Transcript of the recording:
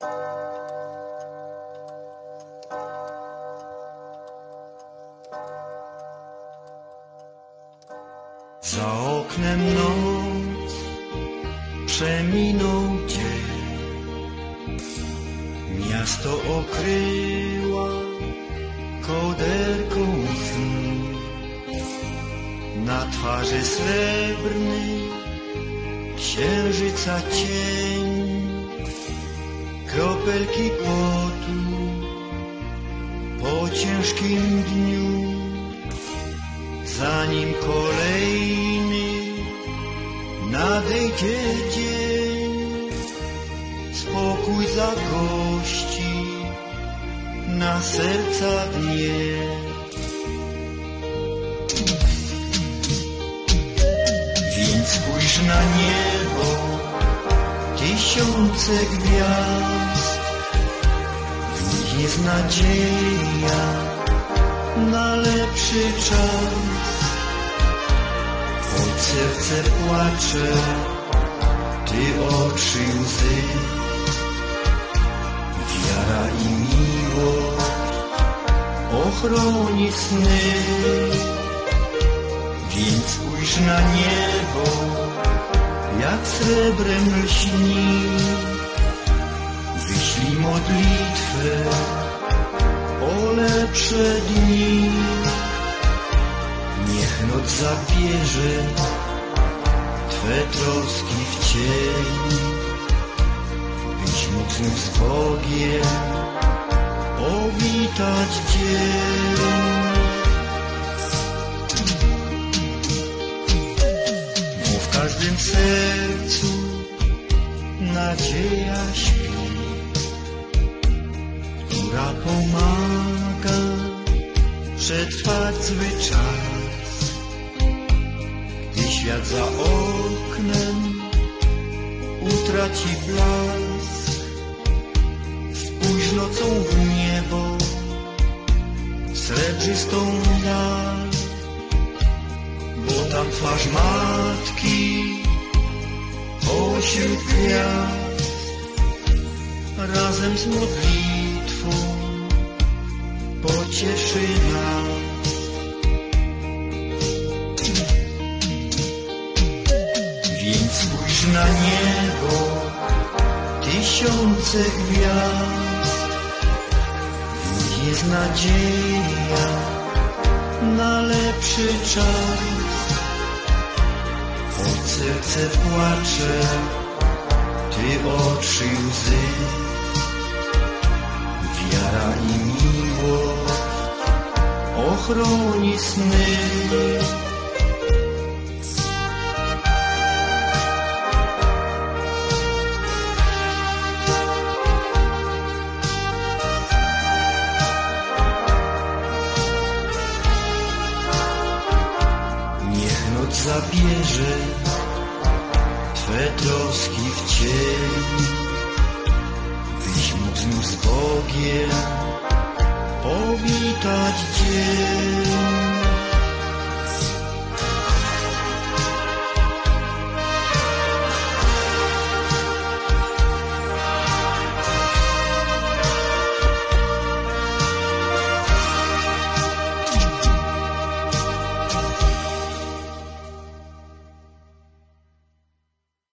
Za oknem noc przeminął dzień. Miasto okryła kołderką snu. Na twarzy srebrny księżyca cień. Kropelki potu po ciężkim dniu. Zanim kolejny nadejdzie dzień, spokój zagości na serca dnie. Więc spójrz na niebo, tysiące gwiazd, jest nadzieja na lepszy czas. Choć serce płacze, ty oczy łzy, wiara i miłość ochroni sny. Więc spójrz na niebo, jak srebrem lśni. Wyślij modlitwę o lepsze dni. Niech noc zabierze Twe troski w cień, byś znów z Bogiem powitać dzień. Bo w każdym sercu nadzieja śpi, która pomaga przetrwać zły czas. Gdy świat za oknem utraci blask, spójrz nocą w niebo, srebrzystą dal, bo tam twarz matki pośród gwiazd, razem z modlitwą pocieszy nas. Więc spójrz na niebo, tysiące gwiazd, w jest nadzieja na lepszy czas. Choć serce płacze, ty oczy łzy, wiara i miłość ochroni sny. Niech noc zabierze Twe troski w cień, byś z Bogiem powitać dzień.